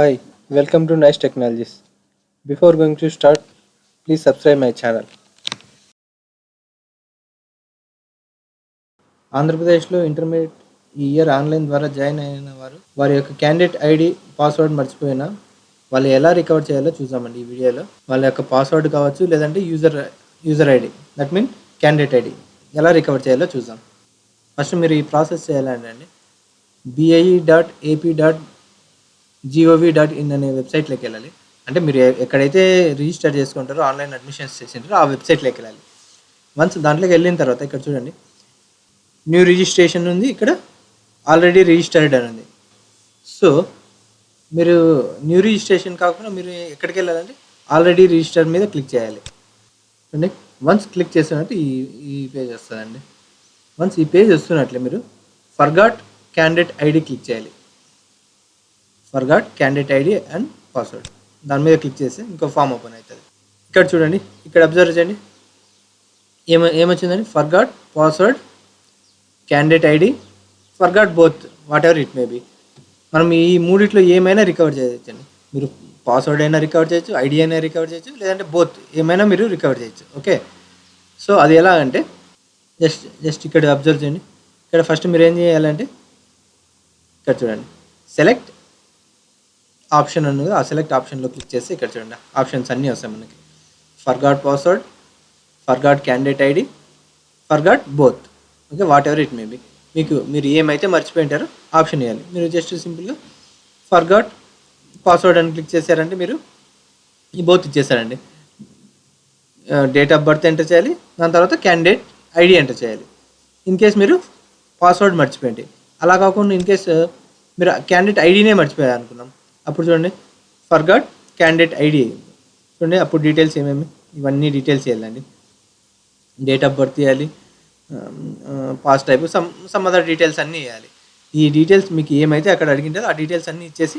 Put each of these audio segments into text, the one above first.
Hi, welcome to Nice Technologies. Before going to start, please subscribe my channel. ఆంధ్రప్రదేశ్లో intermediate ఈ year online ద్వారా join అయిన వారు వారి యొక్క క్యాండిడేట్ ఐడి పాస్వర్డ్ మర్చిపోయినా వాళ్ళు ఎలా రికవర్ చేయాలో చూసామండి ఈ వీడియోలో వాళ్ళ యొక్క పాస్వర్డ్ కావచ్చు లేదంటే user user ID that mean candidate ID ఎలా రికవర్ చేయాలో చూద్దాం ఫస్ట్ మీరు ఈ ప్రాసెస్ చేయాలండి B I E dot A P dot G O V dot in అనే వెబ్సైట్లోకి వెళ్ళాలి. అంటే మీరు ఎక్కడైతే రిజిస్టర్ చేసుకుంటారో ఆన్లైన్ అడ్మిషన్స్ చేసింటారో ఆ వెబ్సైట్లోకి వెళ్ళాలి. వన్స్ దాంట్లోకి వెళ్ళిన తర్వాత ఇక్కడ చూడండి. న్యూ రిజిస్ట్రేషన్ ఉంది ఇక్కడ. ఆల్రెడీ రిజిస్టర్డ్ అని ఉంది. సో మీరు న్యూ రిజిస్ట్రేషన్ కాకుండా మీరు ఎక్కడికి వెళ్ళాలంటే ఆల్రెడీ రిజిస్టర్ మీద క్లిక్ చేయాలి. అండి వన్స్ క్లిక్ చేసినట్టు ఈ ఈ పేజ్ వస్తుందండి. వన్స్ ఈ పేజ్ వస్తున్నట్లే మీరు ఫర్గాట్ క్యాండిడేట్ ఐడి క్లిక్ చేయాలి. Forgot candidate ID and password. దాని మీద క్లిక్ చేస్తే ఇంకో ఫామ్ ఓపెన్ అవుతుంది. ఇక్కడ చూడండి ఇక్కడ అబ్జర్వ్ చేయండి. ఏమ ఏమొచ్చిందండి? Forgot password candidate ID forgot both whatever it may be. మనం ఈ మూడిట్లో ఏమైనా రికవర్ చేయొచ్చండి. మీరు పాస్వర్డ్ అయినా రికవర్ చేయొచ్చు ఐడి అయినా రికవర్ చేయొచ్చు లేదంటే బోత్ ఏమైనా మీరు రికవర్ చేయొచ్చు ఓకే? సో అది ఎలా అంటే జస్ట్ జస్ట్ ఇక్కడ అబ్జర్వ్ చేయండి. ఇక్కడ ఫస్ట్ మీరు ఏం చేయాలంటే ఇక్కడ చూడండి. సెలెక్ట్ ఆప్షన్ ఉన్నది. ఆ సెలెక్ట్ ఆప్షన్లో క్లిక్ చేస్తే ఇక్కడ చూడండి. ఆప్షన్స్ అన్నీ వస్తాయి మనకి. Forgot password forgot candidate ID forgot both okay whatever it may be మీకు మీరు ఏమైతే మర్చిపోయింటారో ఆప్షన్ ఇవ్వాలి. మీరు జస్ట్ సింపుల్గా ఫర్గాట్ పాస్వర్డ్ అని క్లిక్ చేశారంటే మీరు ఈ బోత్ ఇచ్చేసారండి డేట్ ఆఫ్ బర్త్ ఎంటర్ చేయాలి. దాని తర్వాత క్యాండిడేట్ ఐడి ఎంటర్ చేయాలి. ఇన్ కేస్ మీరు పాస్వర్డ్ మర్చిపోయింది అలా కాకుండా ఇన్ కేస్ మీరు క్యాండిడేట్ ఐడినే మర్చిపోయారు అనుకున్నాం అప్పుడు చూడండి ఫర్గాట్ క్యాండిడేట్ ఐడి చూడండి అప్పుడు డీటెయిల్స్ ఏమేమి? ఇవన్నీ డీటెయిల్స్ చేయాలండి డేట్ ఆఫ్ బర్త్ వేయాలి pass type some some other details అన్నీ ఇవ్వాలి ఈ డీటెయిల్స్ మీకు ఏమైతే అక్కడ అడిగింటారో ఆ డీటెయిల్స్ అన్నీ ఇచ్చేసి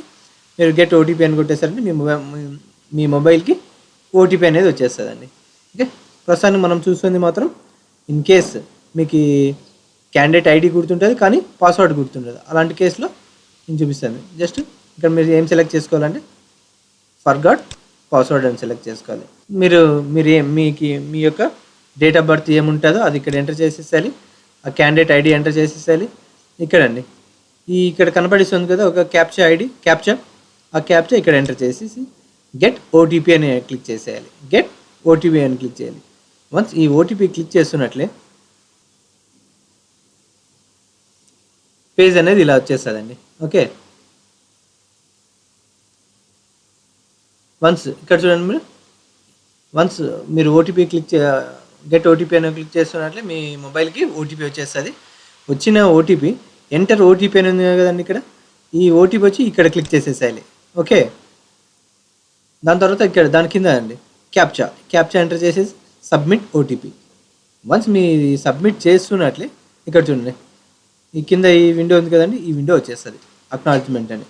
మీరు గెట్ ఓటీపీ అని కొట్టేసారంటే మీ మొబైల్ మీ మొబైల్కి ఓటీపీ అనేది వచ్చేస్తుందండి. ఓకే ప్రస్తుతానికి మనం చూస్తుంది మాత్రం ఇన్ కేస్ మీకు క్యాండిడేట్ ఐడి గుర్తుంటుంది కానీ పాస్వర్డ్ గుర్తుంటుంది అలాంటి కేసులో నేను చూపిస్తాను. జస్ట్ ఇక్కడ మీరు ఏం సెలెక్ట్ చేసుకోవాలంటే ఫర్గాట్ పాస్వర్డ్ అని సెలెక్ట్ చేసుకోవాలి. మీరు మీరు ఏం మీకు మీ యొక్క డేట్ ఆఫ్ బర్త్ ఏముంటుందో అది ఇక్కడ ఎంటర్ చేసేసాలి ఆ క్యాండిడేట్ ఐడి ఎంటర్ చేసేసాలి ఇక్కడండి. ఈ ఇక్కడ కనపడిస్తుంది కదా ఒక క్యాప్చా ఐడి క్యాప్చా ఆ క్యాప్చా ఇక్కడ ఎంటర్ చేసేసి గెట్ ఓటీపీ అని క్లిక్ చేసేయాలి. గెట్ ఓటీపీ అని క్లిక్ చేయాలి. వన్స్ ఈ ఓటీపీ క్లిక్ చేస్తున్నట్లే పేజ్ అనేది ఇలా వచ్చేస్తుందండి. ఓకే వన్స్ ఇక్కడ చూడండి మీరు. వన్స్ మీరు ఓటీపీ క్లిక్ చే గెట్ ఓటీపీ అని క్లిక్ చేస్తున్నట్లే మీ మొబైల్కి ఓటీపీ వచ్చేస్తుంది. వచ్చిన ఓటీపీ ఎంటర్ ఓటీపీ అని ఉంది కదండి ఇక్కడ. ఈ ఓటీపీ వచ్చి ఇక్కడ క్లిక్ చేసేసేయాలి. ఓకే దాని తర్వాత ఇక్కడ దాని కింద అండి. క్యాప్చా క్యాప్చా ఎంటర్ చేసేసి సబ్మిట్ ఓటీపీ వన్స్ మీ సబ్మిట్ చేస్తున్నట్లే ఇక్కడ చూడండి. ఈ కింద ఈ విండో ఉంది కదండి ఈ విండో వచ్చేస్తుంది. అక్నాలజ్మెంట్ అని.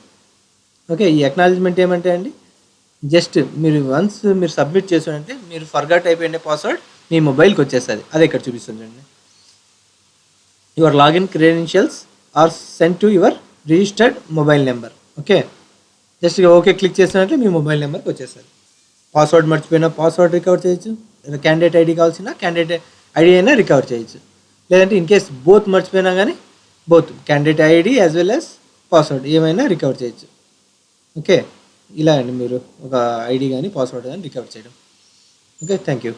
ఓకే ఈ అక్నాలజ్మెంట్ ఏమంటే అండి జస్ట్ మీరు వన్స్ మీరు సబ్మిట్ చేసారంటే మీరు ఫర్గాట్ అయిపోయిన పాస్వర్డ్ మీ మొబైల్కి వచ్చేస్తుంది. అదే ఇక్కడ చూపిస్తుంది అండి your login credentials are send to your registered mobile number okay just okay click చేసినట్లే మీ మొబైల్ నెంబర్కి వచ్చేస్తుంది. పాస్వర్డ్ మర్చిపోయినా పాస్వర్డ్ రికవర్ చేయొచ్చు. క్యాండిడేట్ ఐడి కావాల్సిన క్యాండిడేట్ ఐడి అయినా రికవర్ చేయొచ్చు. లేదంటే ఇన్ కేస్ బోత్ మర్చిపోయినా కానీ both candidate ID as well as password ఏమైనా రికవర్ చేయొచ్చు. ఓకే ఇలా అండి మీరు ఒక ఐడి కానీ పాస్వర్డ్ కానీ రికవర్ చేయడం. Okay thank you